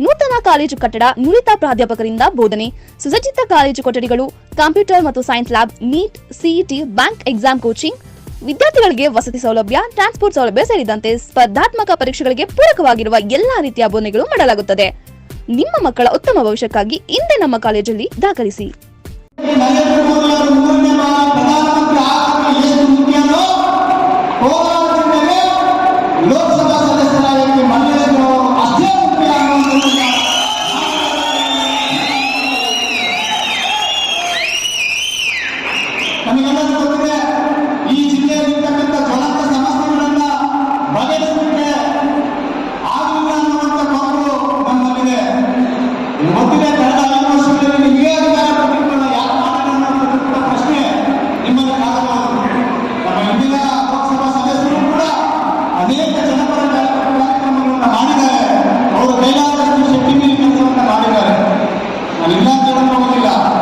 ನೂತನ ಕಾಲೇಜು ಕಟ್ಟಡ ನುರಿತ ಪ್ರಾಧ್ಯಾಪಕರಿಂದ ಬೋಧನೆ. ಸುಸಜ್ಜಿತ ಕಾಲೇಜು ಕೊಠಡಿಗಳು, ಕಂಪ್ಯೂಟರ್ ಮತ್ತು science lab, NEET CET bank exam coaching. ವಿದ್ಯಾರ್ಥಿಗಳಿಗೆ ವಸತಿ ಸೌಲಭ್ಯ, ಟ್ರಾನ್ಸ್ಪೋರ್ಟ್ ಸೌಲಭ್ಯ ಸೇರಿದಂತೆ ಸ್ಪರ್ಧಾತ್ಮಕ ಪರೀಕ್ಷೆಗಳಿಗೆ ಪೂರಕವಾಗಿರುವ ಎಲ್ಲಾ ರೀತಿಯ ಬೋಧನೆಗಳು ಮಾಡಲಾಗುತ್ತದೆ. ನಿಮ್ಮ ಮಕ್ಕಳ ಉತ್ತಮ ಭವಿಷ್ಯಕ್ಕಾಗಿ ಇಂದೇ ನಮ್ಮ ಕಾಲೇಜಲ್ಲಿ ದಾಖಲಿಸಿ. আলহামদুলিল্লাহ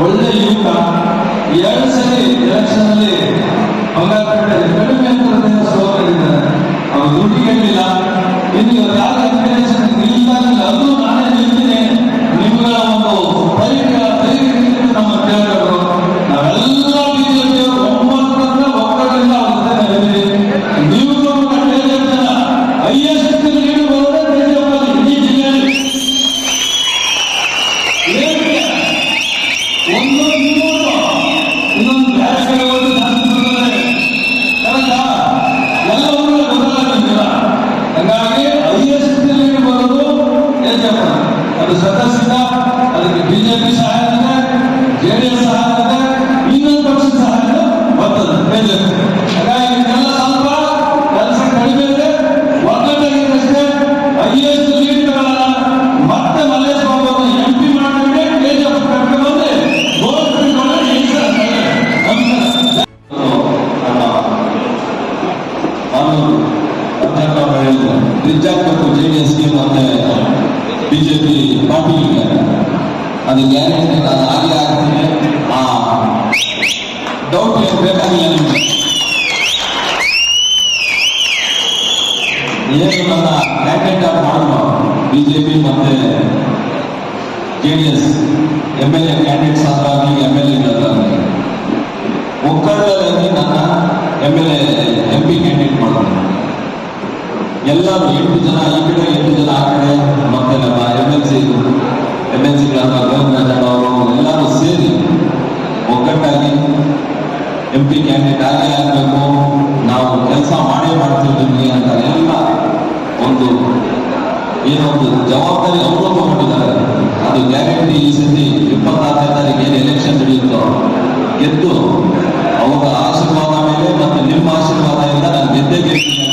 ಒಳ್ಳೆ ಯುವಕ ಎರಡು ಸಲ ಎಲೆಕ್ಷನ್ ಅಲ್ಲಿ ಬಂಗಾರಪೇಟೆ ಕಡಿಮೆ ಅಂತರದಿಂದ ಸೋತಿದ್ದಾರೆ ಅವರು ದುಡ್ಡಿಗೆ ಇನ್ನು ಯಾರು ಅಧಿಕಾರಿಸಿದ ಬಿಜೆಪಿ ಪಾರ್ಟಿ ಅದು ಗ್ಯಾರಂಟಿ ಹಾಗೆ ಆಗ್ತದೆ ಆ ಡೌಟ್ ಬೇಕಾಗಿಲ್ಲ ನಿಮಗೆ ಎಂಟು ಜನ ಈ ಕಡೆ ಎಂಟು ಜನ ಆ ಕಡೆ ಮತ್ತೆ ನಮ್ಮ M L C M L C class ಎಲ್ಲರೂ ಸೇರಿ ಒಗ್ಗಟ್ಟಾಗಿ ಎಂ ಪಿ ಕ್ಯಾಂಡಿಡೇಟ್ ಆಗೇ ಆಗಬೇಕು. ನಾವು ಕೆಲಸ ಮಾಡೇ ಮಾಡ್ತೀವಿ ನಿಮಗೆ ಅಂತ ಎಲ್ಲ ಒಂದು ಏನೊಂದು ಜವಾಬ್ದಾರಿ ಅವರು ತಗೊಂಡಿದ್ದಾರೆ. ಅದು ಗ್ಯಾರಂಟಿ ಈ ಸತಿ ಇಪ್ಪತ್ತಾರನೇ ತಾರೀಕು ಏನು ಎಲೆಕ್ಷನ್ ನಡೆಯುತ್ತೋ ಗೆದ್ದು ಅವರ ಆಶೀರ್ವಾದ ಮೇಲೆ ಮತ್ತು ನಿಮ್ಮ ಆಶೀರ್ವಾದ ಇಂದ ನಾನು ಗೆದ್ದೇ ಗೆಲ್ತೀನಿ